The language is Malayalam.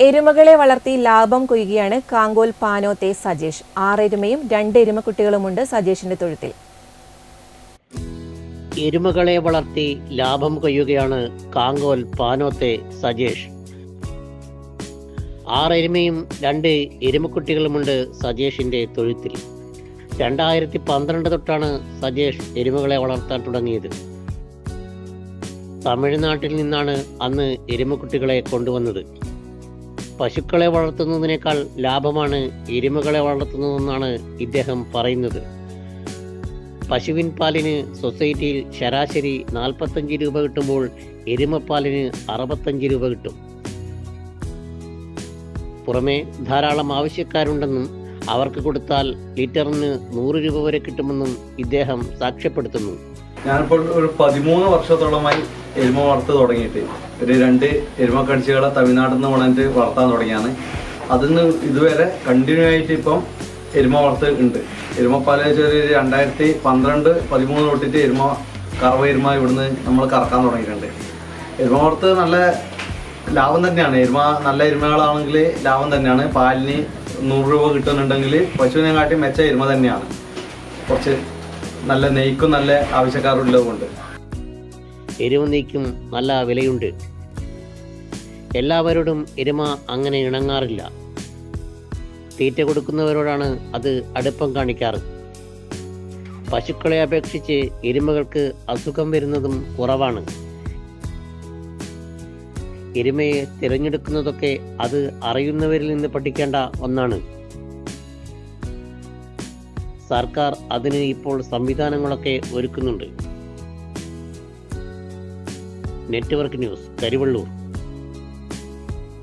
എരുമകളെ വളർത്തി ലാഭം കൊയ്യുകയാണ് കാങ്കോൽ പാനോത്തെ സജേഷ്. ആറെരുമയും രണ്ട് എരുമക്കുട്ടികളുമുണ്ട് സജേഷിന്റെ തൊഴുത്തിൽ. എരുമകളെ വളർത്തി ലാഭം കൊയ്യുകയാണ് കാങ്കോൽ പാനോത്തെ സജേഷ്. ആറെരുമയും രണ്ട് എരുമക്കുട്ടികളുമുണ്ട് സജേഷിന്റെ തൊഴുത്തിൽ. രണ്ടായിരത്തി പന്ത്രണ്ട് തൊട്ടാണ് സജേഷ് എരുമകളെ വളർത്താൻ തുടങ്ങിയത്. തമിഴ്നാട്ടിൽ നിന്നാണ് അന്ന് എരുമക്കുട്ടികളെ കൊണ്ടുവന്നത്. പശുക്കളെ വളർത്തുന്നതിനേക്കാൾ ലാഭമാണ് എരുമകളെ വളർത്തുന്നതെന്നാണ് ഇദ്ദേഹം പറയുന്നത്. പശുവിൻ പാലിന് സൊസൈറ്റിയിൽ ശരാശരി നാൽപ്പത്തഞ്ച് രൂപ കിട്ടുമ്പോൾ എരുമപ്പാലിന് അറുപത്തഞ്ച് രൂപ കിട്ടും. പുറമെ ധാരാളം ആവശ്യക്കാരുണ്ടെന്നും അവർക്ക് കൊടുത്താൽ ലിറ്ററിന് നൂറ് രൂപ വരെ കിട്ടുമെന്നും ഇദ്ദേഹം സാക്ഷ്യപ്പെടുത്തുന്നു. ഞാനിപ്പോൾ ഒരു പതിമൂന്ന് വർഷത്തോളമായി എരുമ വളർത്ത് തുടങ്ങിയിട്ട്. ഒരു രണ്ട് എരുമ കടിച്ചുകളെ തമിഴ്നാട്ടിൽ നിന്ന് കൊണ്ടിട്ട് വളർത്താൻ തുടങ്ങിയാണ്. അതിൽ നിന്ന് ഇതുവരെ കണ്ടിന്യൂ ആയിട്ട് ഇപ്പം എരുമ വളർത്ത് ഉണ്ട്. എരുമപ്പാല ചെറിയ രണ്ടായിരത്തി പന്ത്രണ്ട് പതിമൂന്ന് തൊട്ടിട്ട് എരുമ കറവ എരുമ ഇവിടുന്ന് നമ്മൾ കറക്കാൻ തുടങ്ങിയിട്ടുണ്ട്. എരുമ വളർത്ത് നല്ല ലാഭം തന്നെയാണ്. എരുമ നല്ല എരുമകളാണെങ്കിൽ ലാഭം തന്നെയാണ്. പാലിന് നൂറ് രൂപ കിട്ടുന്നുണ്ടെങ്കിൽ പശുവിനെ കാട്ടി മെച്ച എരുമ തന്നെയാണ്. കുറച്ച് നല്ല നെയ്ക്കും നല്ല ആവശ്യക്കാരുള്ളതുകൊണ്ട് എരുമ നീക്കും നല്ല വിലയുണ്ട്. എല്ലാവരോടും എരുമ അങ്ങനെ ഇണങ്ങാറില്ല. തീറ്റ കൊടുക്കുന്നവരോടാണ് അത് അടുപ്പം കാണിക്കാറ്. പശുക്കളെ അപേക്ഷിച്ച് എരുമകൾക്ക് അസുഖം വരുന്നതും കുറവാണ്. എരുമയെ തിരഞ്ഞെടുക്കുന്നതൊക്കെ അത് അറിയുന്നവരിൽ നിന്ന് പഠിക്കേണ്ട ഒന്നാണ്. സർക്കാർ അതിന് ഇപ്പോൾ സംവിധാനങ്ങളൊക്കെ ഒരുക്കുന്നുണ്ട്. Network news Karivellur.